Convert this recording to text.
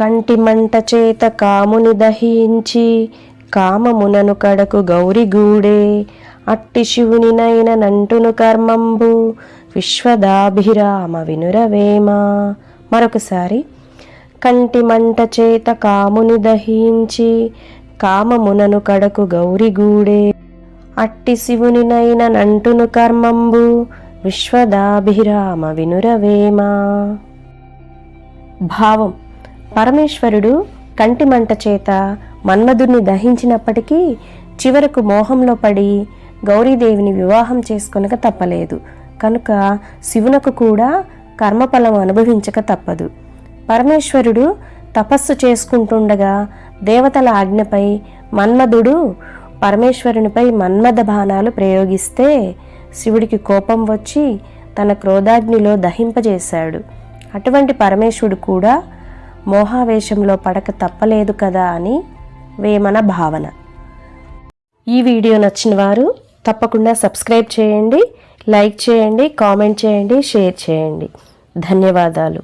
కంటి మంట చేత కాముని దహించి కామమునను కడకు గౌరిగూడే. అట్టి శివునినైన నంటును కర్మంబు విశ్వదాభిరామ వినురవేమ. మరొకసారి. కంటి మంట చేత కాముని దహించి కామమునను కడకు గౌరిగూడే. అట్టి శివునినైన నంటును కర్మంబు విశ్వదాభిరామ వినురవేమ. భావం. పరమేశ్వరుడు కంటిమంట చేత మన్మధుడిని దహించినప్పటికీ చివరకు మోహంలో పడి గౌరీదేవిని వివాహం చేసుకొనక తప్పలేదు. కనుక శివునకు కూడా కర్మఫలం అనుభవించక తప్పదు. పరమేశ్వరుడు తపస్సు చేసుకుంటుండగా దేవతల ఆజ్ఞపై మన్మధుడు పరమేశ్వరునిపై మన్మథ బాణాలు ప్రయోగిస్తే శివుడికి కోపం వచ్చి తన క్రోధాగ్నిలో దహింపజేశాడు. అటువంటి పరమేశ్వరుడు కూడా మోహావేశంలో పడక తప్పలేదు కదా అని వేమన భావన. ఈ వీడియో నచ్చిన వారు తప్పకుండా సబ్స్క్రైబ్ చేయండి లైక్ చేయండి కామెంట్ చేయండి షేర్ చేయండి. ధన్యవాదాలు.